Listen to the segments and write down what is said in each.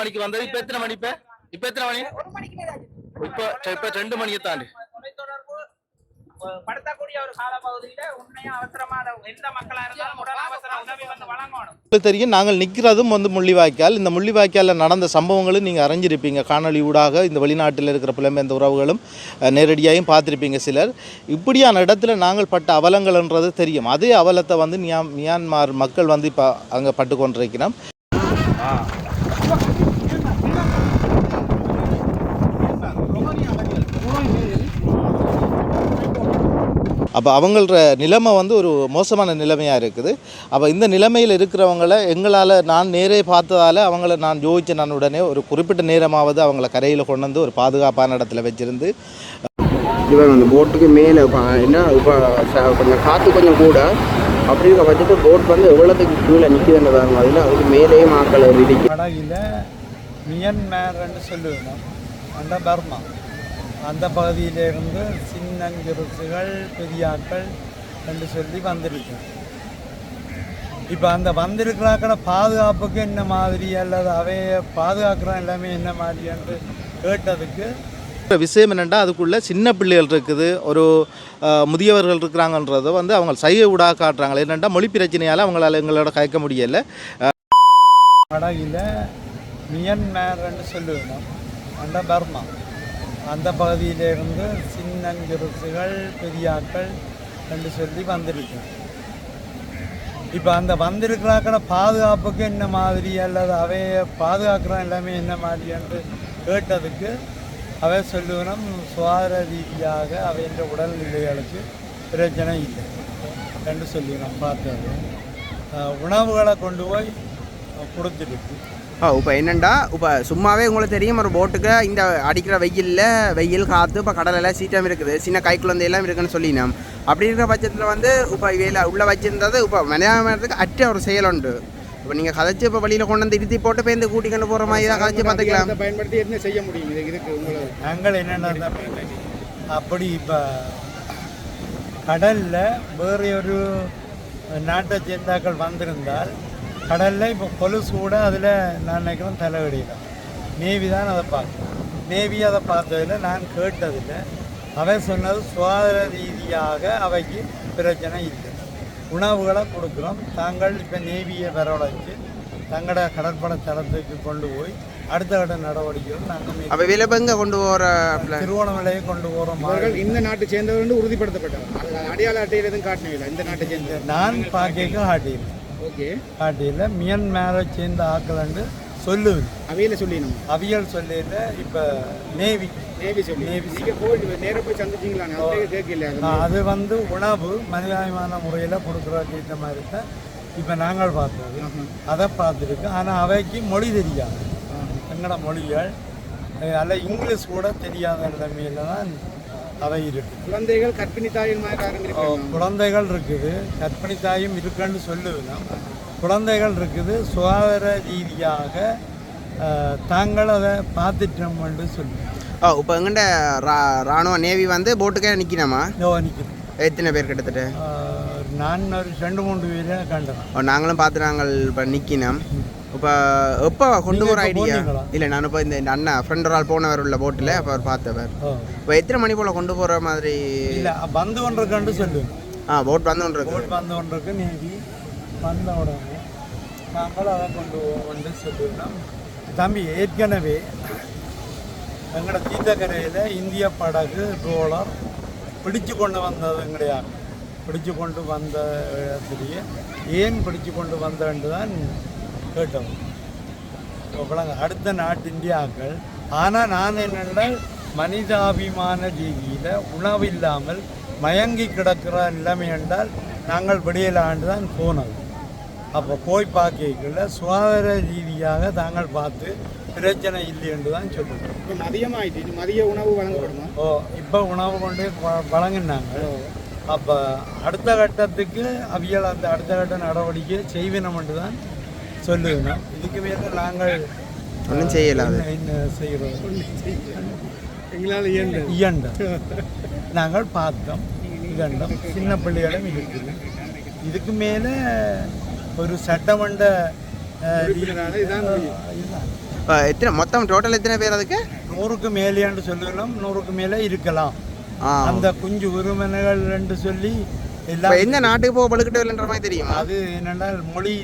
மணிக்கு வந்தது? இப்ப எத்தனை மணி இப்ப? இப்ப எத்தனை மணி. இப்ப இப்ப ரெண்டு மணியை தாண்டி. தெரியும் நாங்கள் நிற்கிறதும் வந்து முள்ளிவாய்க்கால். இந்த முள்ளிவாய்க்காலில் நடந்த சம்பவங்களும் நீங்கள் அறிஞ்சிருப்பீங்க. காணொளி ஊடாக இந்த வெளிநாட்டில் இருக்கிற புலம்பெயர்ந்த உறவுகளும் நேரடியாகவும் பார்த்துருப்பீங்க சிலர். இப்படியான இடத்துல நாங்கள் பட்ட அவலங்கள்ன்றது தெரியும். அதே அவலத்தை வந்து மியான் மியான்மார் மக்கள் வந்து இப்போ அங்கே பட்டு கொண்டிருக்கிறோம். அப்போ அவங்கள நிலைமை வந்து ஒரு மோசமான நிலைமையாக இருக்குது. அப்போ இந்த நிலைமையில் இருக்கிறவங்கள எங்களால் நான் நேரே பார்த்ததால் அவங்கள நான் யோசிச்ச நான் உடனே ஒரு குறிப்பிட்ட நேரமாவது அவங்கள கரையில் கொண்டு வந்து ஒரு பாதுகாப்பான இடத்துல வச்சிருந்து இவன் அந்த போட்டுக்கு மேலே என்ன இப்போ கொஞ்சம் காற்று கொஞ்சம் கூட. அப்படி இருக்க பட்சத்தில் போட் வந்து எவ்வளோத்துக்கு கீழே நிற்குதுன்னு பாருங்க. அதில் அதுக்கு மேலேயே மாக்கள் இடிக்கு படகில் மியன்மார்ன்னு சொல்லுவோம் அந்த பர்மா. அந்த பகுதியிலிருந்து சின்னஞ்சிறுசுகள் பெரியாக்கள் என்று சொல்லி வந்திருக்கு இப்போ அந்த வந்திருக்கிறாக்கள பாதுகாப்புக்கு என்ன மாதிரி அல்லது அவைய பாதுகாக்கிற எல்லாமே என்ன மாதிரி என்று கேட்டதுக்கு விஷயம் என்னென்னா அதுக்குள்ளே சின்ன பிள்ளைகள் இருக்குது ஒரு முதியவர்கள் இருக்கிறாங்கன்றதை வந்து அவங்க சைகை ஊடாக காட்டுறாங்க. என்னென்னா மொழி பிரச்சனையால் அவங்களால எங்களோட கயக்க முடியலை. படகில் மியன்மார்ன்னு சொல்லுவோம் அந்த பர்மா. அந்த பகுதியிலிருந்து சின்னஞ்சிறுசுகள் பெரியாக்கள் என்று சொல்லி வந்திருக்கு இப்போ அந்த வந்திருக்கிறாக்கட பாதுகாப்புக்கு என்ன மாதிரி அல்லது அவைய பாதுகாக்கிற எல்லாமே என்ன மாதிரி என்று கேட்டதுக்கு அவை சொல்லுகிறோம் சுகாதார ரீதியாக அவையின் உடல்நிலைகளுக்கு பிரச்சனை இல்லை என்று சொல்லி நான் பார்த்தது உணவுகளை கொண்டு போய் கொடுத்துருக்கு. ஓ இப்போ என்னண்டா? இப்போ சும்மாவே உங்களுக்கு தெரியும் ஒரு போட்டுக்கு இந்த அடிக்கிற வெயிலில் வெயில் காற்று இப்போ கடலெல்லாம் சீட்டம் இருக்குது. சின்ன கை குழந்தை எல்லாம் இருக்குன்னு சொல்லினோம். அப்படி இருக்கிற பட்சத்தில் வந்து இப்போ இவையில் உள்ளே வச்சிருந்தது இப்போ மலையாளத்துக்கு அற்ற ஒரு செயல் உண்டு. இப்போ நீங்கள் கதைச்சு இப்போ வழியில் கொண்டு வந்து இருத்தி போட்டு போய் இந்த கூட்டிக்கொண்டு போகிற மாதிரி தான் கதைச்சு பார்த்துக்கலாம். பயன்படுத்தி என்ன செய்ய முடியும்? இது இதுக்கு உங்களை நாங்கள் என்னென்ன அப்படி இப்போ கடலில் வேறு ஒரு நாட்டை சேர்ந்தாக்கள் வந்திருந்தால் கடலில் இப்போ கொலுசு கூட அதில் நான் நினைக்கிறேன் தலைவடியிடும் நேவி தான் அதை பார்த்தேன் நேவி அதை பார்த்ததில் நான் கேட்டதில் அவன் சொன்னது சுகாதார ரீதியாக அவைக்கு பிரச்சனை இல்லை. உணவுகளை கொடுக்குறோம். தாங்கள் இப்போ நேவியை வரவழைச்சு தங்களோட கடற்படை தளத்துக்கு கொண்டு போய் அடுத்த கட்ட நடவடிக்கைகள் நாங்கள் அப்போ விலபங்க கொண்டு போகிற திருவோணமலையை கொண்டு போகிற அவர்கள் இந்த நாட்டை சேர்ந்தவர் என்று உறுதிப்படுத்தப்பட்டவர். அது அடையாள அட்டையில் எதுவும் காட்டணும் இந்த நாட்டை சேர்ந்த நான் பார்க்க ஹாட்டியில் ஓகே. ஹாட்டியில் மியன்மாரை சேர்ந்த ஆக்கலண்டு சொல்லுது. அவையில சொல்லிடணும். அவியல் சொல்லியில் இப்போ நேவி. நேவி சொல்லி. நேவி நீங்க போய் நேராக போய் சந்திச்சிங்களா? அப்படியே கேட்கல அது வந்து உணவு மனிதாயமான முறையில் கொடுக்குறதுக்கு ஏற்ற மாதிரி தான் இப்போ நாங்கள் பார்த்தது. அதை பார்த்துருக்கு. ஆனால் அவைக்கு மொழி தெரியாது. எங்களோட மொழிகள். அல்ல இங்கிலீஷ் கூட தெரியாத நிலைமையில தான் அவை இருக்கு குழந்தைகள் காரணம் இருக்காங்க. குழந்தைகள் இருக்குது கர்ப்பிணி தாயும் இருக்குன்னு சொல்லுவேன் குழந்தைகள் இருக்குது சுகாதார ரீதியாக தாங்கள் அதை பார்த்துட்டோம்னு சொல்லுவேன் ஓ இப்போ எங்கிட்ட ரா ராணுவ நேவி வந்து போட்டுக்கே நிற்கணுமா யோனிக்கிறேன் எத்தனை பேர் கிட்டத்தட்ட? நான் ஒரு ரெண்டு மூன்று பேரை கண்டேன் ஓ, நாங்களும் பார்த்து நாங்கள் இப்போ நிற்கினோம் இப்போ எப்போ கொண்டு போகிற ஐடியா? இல்லை நான் இப்போ இந்த அண்ணா ஃப்ரெண்ட் ஒரு ஆள் போனவர் உள்ள போட்டில் அப்போ அவர் பார்த்தவர். இப்போ எத்தனை மணி போல் கொண்டு போகிற மாதிரி? இல்லை வந்து கொண்டிருக்கேன்னு சொல்லுவேன் ஆ போட் வந்து ஒன்று போட் வந்து கொண்டிருக்கு நேவி வந்த உடனே நாங்கள் அதை கொண்டு கொண்டு சொல்லுவோம் தம்பி ஏற்கனவே எங்களோட தீர்த்தக்கரையில் இந்திய படகு ரோலர் பிடிச்சு கொண்டு வந்தது கிடையாது பிடிச்சு கொண்டு வந்த இடத்துலையே ஏன் பிடிச்சு கொண்டு வந்தேன்னு தான் கேட்டோம். அவ்வளோங்க அடுத்த நாட்டு இந்தியாக்கள் ஆனால் நான் என்னென்னா மனிதாபிமான ரீதியில் உணவு இல்லாமல் மயங்கி கிடக்கிற நிலைமை என்றால் நாங்கள் விடியலாண்டு தான் போனது அப்போ போய் பார்க்கல சுகாதார ரீதியாக தாங்கள் பார்த்து பிரச்சனை இல்லை என்று தான் சொல்லுவோம். இப்போ மதியம் ஆயிட்டு இனி மதிய உணவு வழங்கப்படுமா? ஓ இப்போ உணவு கொண்டு வழங்கினாங்க. அப்போ அடுத்த கட்டத்துக்கு அவியல் அந்த அடுத்த கட்ட நடவடிக்கை செய்வினம் என்று தான் சொல்லுவேன் இதுக்கு மேலே நாங்கள் ஒன்றும் செய்யலாது என்ன- என்ன செய்கிறோம்? எங்களால் இயன்ற. இயண்ட நாங்கள் பார்த்தோம் இகண்டம் சின்ன பிள்ளைகளும் இருக்குது இதுக்கு மேலே ஒரு சட்டமன்ற எத்தனை மொத்தம் டோட்டல் எத்தனை பேர் அதுக்கு? நூறுக்கு மேலேன்னு சொல்லலாம் நூறுக்கு மேலே இருக்கலாம். அந்த குஞ்சு உரிமைகள் ரெண்டு சொல்லி இப்போ எல்லாம் எந்த நாட்டுக்கு போக பழுக்கிட்டு வரலன்ற மாதிரி தெரியுமா? அது என்னென்னால் மொழி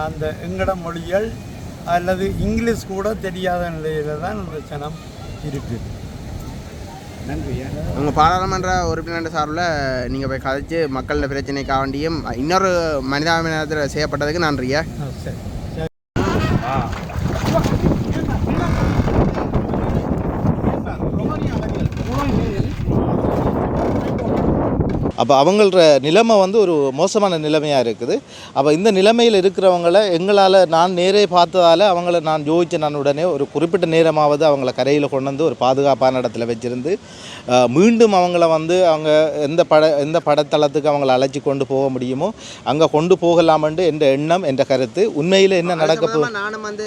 அந்த எங்கட மொழிகள் அல்லது இங்கிலீஷ் கூட தெரியாத நிலையில தான் இந்த சனம் இருக்குது உங்கள் பாராளுமன்ற உறுப்பினர் சார்பில் நீங்கள் போய் கதைச்சு மக்களோட பிரச்சனைக்காக வேண்டியும் இன்னொரு மனிதாபிமானத்தில் செய்யப்பட்டதுக்கு நன்றியா சரி சரி அப்போ அவங்கள நிலைமை வந்து ஒரு மோசமான நிலைமையாக இருக்குது. அப்போ இந்த நிலைமையில் இருக்கிறவங்கள எங்களால் நான் நேரே பார்த்ததால் அவங்கள நான் யோசித்த நான் உடனே ஒரு குறிப்பிட்ட நேரமாவது அவங்கள கரையில் கொண்டு வந்து ஒரு பாதுகாப்பான இடத்துல வச்சிருந்து மீண்டும் அவங்கள வந்து அவங்க எந்த பட எந்த படத்தளத்துக்கு அவங்கள அழைச்சி கொண்டு போக முடியுமோ அங்கே கொண்டு போகலாமென்று என்ற எண்ணம் என்ற கருத்து உண்மையில் என்ன நடக்க போ சம்பந்தமா நானும் வந்து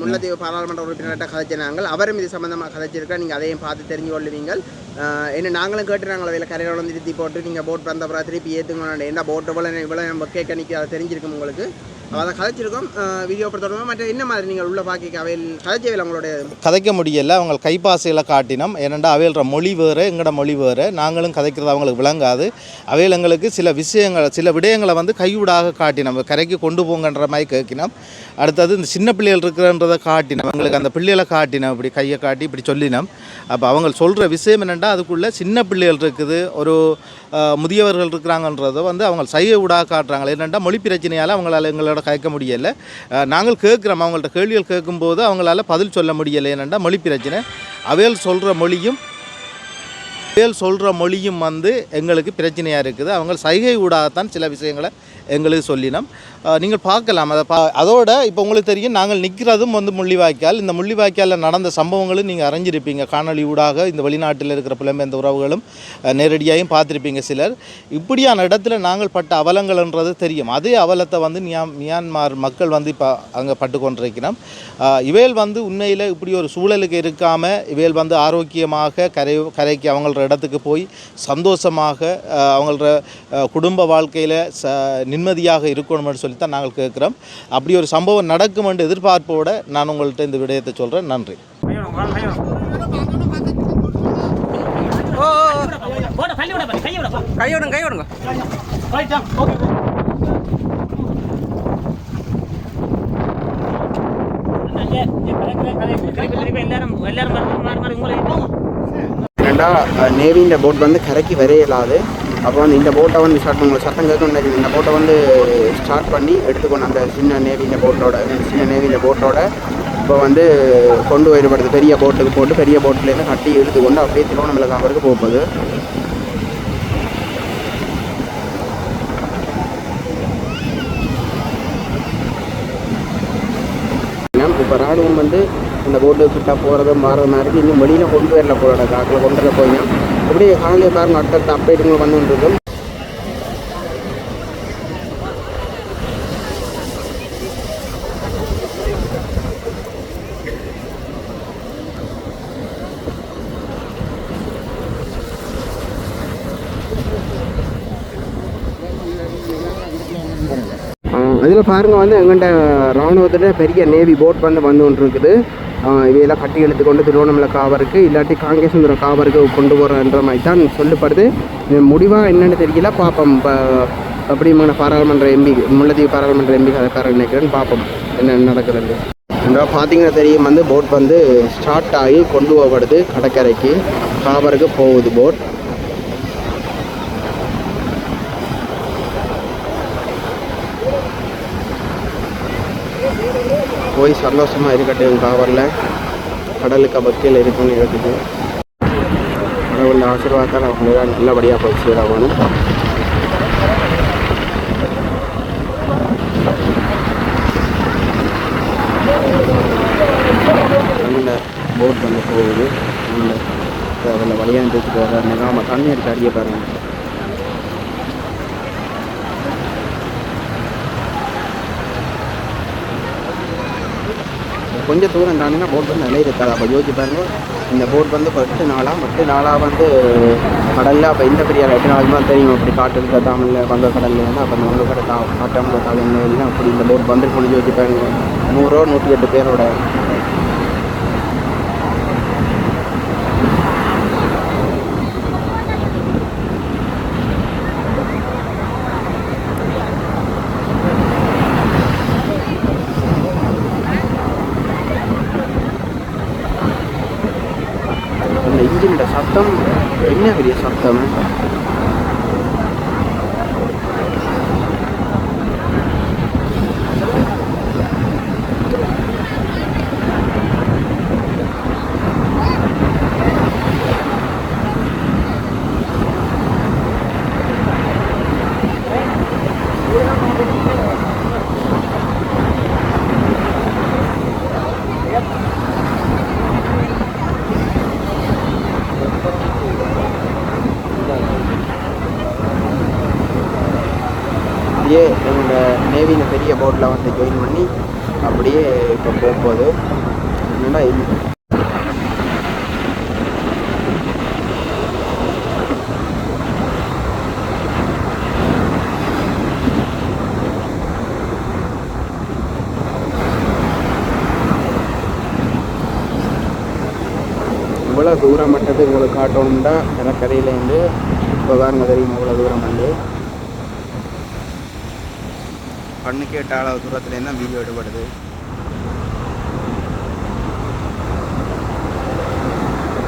முல்லத்தீவு பாராளுமன்ற உறுப்பினர்கிட்ட கதைச்சினாங்க அவரும் இது சம்பந்தமாக கதைச்சிருக்கா நீங்கள் அதையும் பார்த்து தெரிஞ்சு கொள்ளுவீங்க ஆஹ் என்ன நாங்களும் கேட்டு நாங்கள் அதில் கரையில் வந்து நிறுத்தி போட்டு நீங்கள் போட் வந்த அப்புறம் திருப்பி ஏற்றுங்க என்ன போட்டு போல இவ்வளோ நம்ம கேட்க நிற்க அதை தெரிஞ்சிருக்கும் உங்களுக்கு? அதை கதைச்சிருக்கோம். வீடியோ பொறுத்தவரை மற்ற என்ன மாதிரி நீங்கள் உள்ள பாக்கி அவையில் கதைச்சவையில் அவங்களுடைய கதைக்க முடியலை. அவங்க கைப்பாசையில் காட்டினோம். ஏனெண்டா அவையில்ற மொழி வேறு எங்களோட மொழி வேறு. நாங்களும் கதைக்கிறது அவங்களுக்கு விளங்காது. அவையில் எங்களுக்கு சில விஷயங்கள் சில விடயங்களை வந்து கைவிடாக காட்டினோம். கரைக்கு கொண்டு போங்கன்ற மாதிரி கேட்கினோம். அடுத்தது இந்த சின்ன பிள்ளைகள் இருக்கிறன்றதை காட்டினோம். அவங்களுக்கு அந்த பிள்ளைகளை காட்டினோம். இப்படி கையை காட்டி இப்படி சொல்லினோம். அப்போ அவங்க சொல்கிற விஷயம் என்னென்னா அதுக்குள்ளே சின்ன பிள்ளைகள் இருக்குது. ஒரு முதியவர்கள் இருக்கிறாங்கன்றதை வந்து அவங்க செய்ய விடாக காட்டுறாங்க. என்னென்னா மொழி பிரச்சனையால் அவங்களால எங்களோட கேட்க முடியலை. நாங்கள் கேட்குறோம். அவங்கள்ட்ட கேள்விகள் கேட்கும்போது அவங்களால பதில் சொல்ல முடியலை. என்னென்னா மொழி பிரச்சனை. அவையல் சொல்கிற மொழியும் அவையல் சொல்கிற மொழியும் வந்து எங்களுக்கு பிரச்சனையாக இருக்குது. அவங்க சைகை ஊடாகத்தான் சில விஷயங்களை எங்களுக்கு சொல்லினோம். நீங்கள் பார்க்கலாம். அதை பா அதோட இப்போ உங்களுக்கு தெரியும் நாங்கள் நிற்கிறதும் வந்து முள்ளிவாய்க்கால். இந்த முள்ளிவாய்க்காலில் நடந்த சம்பவங்களும் நீங்கள் அறிஞ்சிருப்பீங்க. காணொளி ஊடாக இந்த வெளிநாட்டில் இருக்கிற புலம்பெயர்ந்த உறவுகளும் நேரடியாகவும் பார்த்துருப்பீங்க சிலர். இப்படியான இடத்துல நாங்கள் பட்ட அவலங்கள்ன்றது தெரியும். அதே அவலத்தை வந்து மியான் மியான்மார் மக்கள் வந்து இப்போ அங்கே பட்டு கொண்டிருக்கிறோம் வந்து உண்மையில் இப்படி ஒரு சூழலுக்கு இருக்காமல் இவையில் வந்து ஆரோக்கியமாக கரை கரைக்கு அவங்களோட இடத்துக்கு போய் சந்தோஷமாக அவங்களோட குடும்ப வாழ்க்கையில் ச நிம்மதியாக இருக்கணும்னு சொல்லித்தான் நாங்கள் கேட்குறோம். அப்படி ஒரு சம்பவம் நடக்கும் என்று எதிர்பார்ப்போடு நான் உங்கள்கிட்ட இந்த விடயத்தை சொல்கிறேன் நன்றி. கையோடுங்க கையோடுங்க போட் வந்து கரைக்கு வரையலாது. அப்போ வந்து இந்த போட்டை வந்து ஸ்டார்ட் பண்ண சத்தம் கேட்கணும் இந்த போட்டை வந்து ஸ்டார்ட் பண்ணி எடுத்துக்கணும் அந்த சின்ன நேவின்ற போட்டோட சின்ன நேவின்ற போட்டோட இப்போ வந்து கொண்டு போயிடப்படுது. பெரிய போட்டுக்கு போட்டு பெரிய போட்டிலேருந்து கட்டி எடுத்துக்கொண்டு அப்படியே திருவண்ணாமலை காவருக்கு போகுது இப்போ ராணுவம் வந்து இந்த போட்டு கிட்ட போகிறதும் மாறது மாதிரி இன்னும் வெளியில் கொண்டு வரல போகிறோட காக்கில் கொண்டு வர போய் அப்படியே காலையில் பாருங்க அடுத்தடுத்த அப்டேட் உங்களுக்கு இருக்கும் இதில் பாருங்க வந்து எங்கள்கிட்ட ராணுவத்தில் பெரிய நேவி போட் வந்து வந்து கொண்டு இருக்குது இவையெல்லாம் கட்டி எடுத்துக்கொண்டு கொண்டு திருவண்ணாமலை காவருக்கு இல்லாட்டி காங்கேசந்திரம் காவருக்கு கொண்டு போகிறன்ற மாதிரி தான் சொல்லப்படுது. முடிவாக என்னென்னு தெரியல பார்ப்போம். இப்போ அப்படிமான பாராளுமன்ற எம்பி முல்லத்தீவு பாராளுமன்ற எம்பி கதைக்காரர் நினைக்கிறேன்னு பார்ப்போம் என்ன நடக்கிறது இந்த பார்த்தீங்கன்னா தெரியும் வந்து போட் வந்து ஸ்டார்ட் ஆகி கொண்டு போகப்படுது கடற்கரைக்கு. காவருக்கு போகுது போட் போய் சந்தோஷமாக இருக்கட்டும் காவலில். கடலுக்கு பக்கியில் இருக்குன்னு இருக்குது கடவுள் ஆசீர்வாதத்தால் அவங்க நல்லபடியாக போய் சேராகணும் நல்ல போட் வந்து போகுது. நல்ல அதில் வழியாக இருந்துட்டு வர நிகாம தண்ணி எடுத்து அடிய பாருங்கள் கொஞ்சம் தூரம் தாண்டினா போட் வந்து நிலை இருக்காது. அப்போ யோசிச்சு பாருங்கள் இந்த போட் வந்து இப்போ நாளாக எட்டு நாளாக வந்து கடலில் அப்போ இந்த பெரிய எட்டு நாளைக்கு தான் தெரியும். அப்படி காட்டு இருக்க தமிழில் வங்க கடலில் வந்து அப்போ அந்த வங்க கடல் காட்டாமல் கடல் அப்படி இந்த போட் வந்துருக்கணும் யோசிச்சு பாருங்க. நூறுரூவா நூற்றி எட்டு பேரோட அந்த இன்ஜினோட சத்தம். என்ன பெரிய சத்தம் அப்படியே எங்களோட நேவியில் பெரிய போட்டில் வந்து ஜாயின் பண்ணி அப்படியே இப்போ போகும்போது என்னடா இது இவ்வளோ தூரம் மட்டத்துக்கு உங்களுக்கு காட்டணும்டா கடற்கரையிலேருந்து இப்போ பாருங்க தெரியும் இவ்வளோ தூரம் வந்து. கண்ணு கேட்ட அளவு தூரத்துலேருந்து தான் வீடியோ எடுபடுது.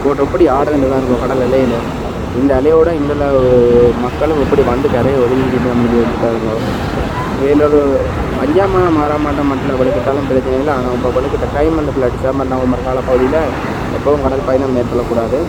போட்டு எப்படி ஆடுறது தான் இருக்கும் கடல் அலையில். இந்த அலையோட இந்த மக்களும் எப்படி வந்து கரையை ஒதுங்கிட்டு முடிவு வச்சுட்டாங்க வேலொரு அஞ்சாம் மாதம் மட்டும் வலுக்கிட்டாலும் பிரச்சனை இல்லை. ஆனால் இப்போ வலுக்கிட்ட டைம் அந்த பிள்ளை அடித்தா நம்ம கால பகுதியில் எப்பவும் கடல் பயணம் மேற்கொள்ளக்கூடாது.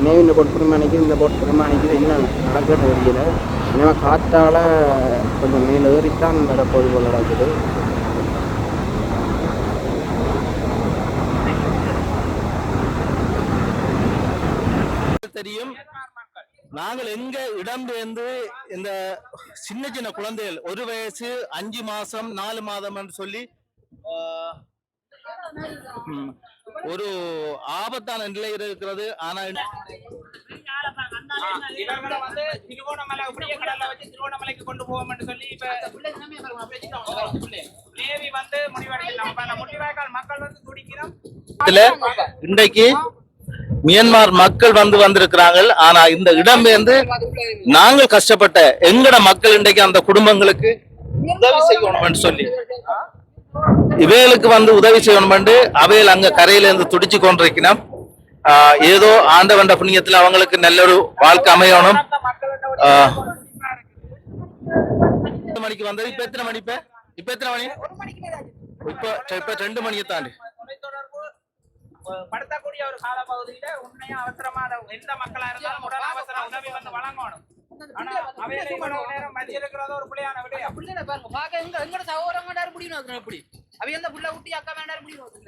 எனவே இந்த போட் பெருமானிக்கு இந்த போட் பெருமானிக்கு என்ன நடக்கிறது தெரியல ஏன்னா காற்றால் கொஞ்சம் மேலே ஏறித்தான் வரப்போது போல் நடக்குது தெரியும். நாங்கள் எங்க இடம்பெயர்ந்து இந்த சின்ன சின்ன குழந்தைகள் ஒரு வயசு அஞ்சு மாசம் நாலு மாதம் என்று சொல்லி ஒரு ஆபத்தான நிலையில் இருக்கிறது. ஆனா ஆ, இவர்களை வந்து திருவோணமலை கடல்ல வச்சு திருவோணமலைக்கு கொண்டு போவோம்னு சொல்லி இப்ப வந்து மக்கள் வந்து துடிக்கிறோம். இன்றைக்கு மியான்மர் மக்கள் வந்து வந்திருக்கிறாங்க ஆனா இந்த இடம் வந்து நாங்கள் கஷ்டப்பட்ட எங்கட மக்கள் இன்றைக்கு அந்த குடும்பங்களுக்கு உதவி செய்யணும்னு சொல்லி. இவைகளுக்கு வந்து உதவி செய்யணும்னு அவையில் அங்க கரையில இருந்து துடிச்சு கொண்டிருக்கணும் ஆஹ் ஏதோ ஆண்டவண்ட புண்ணியத்துல அவங்களுக்கு நல்ல ஒரு வாழ்க்கை அமையணும். ஆஹ் மணிக்கு வந்தது? இப்ப எத்தனை மணி இப்ப? இப்ப எத்தனை மணி? இப்ப இப்ப ரெண்டு மணியை தாண்டி படுத்தக்கூடிய ஒரு காலப்பகுதியில உண்மையா அவசரமான எந்த மக்களா இருந்தாலும் உடல் அவசர உதவி வந்து வழங்கணும். ஆனா அவையில இவ்வளவு நேரம் வச்சிருக்கிறதோ ஒரு பிள்ளையான விடயம். பாருங்க பாக்க எங்க எங்கட எப்படி நோக்கணும் எப்படி? அவ எந்த புள்ள குட்டி அக்கா எப்படி நோக்கணும்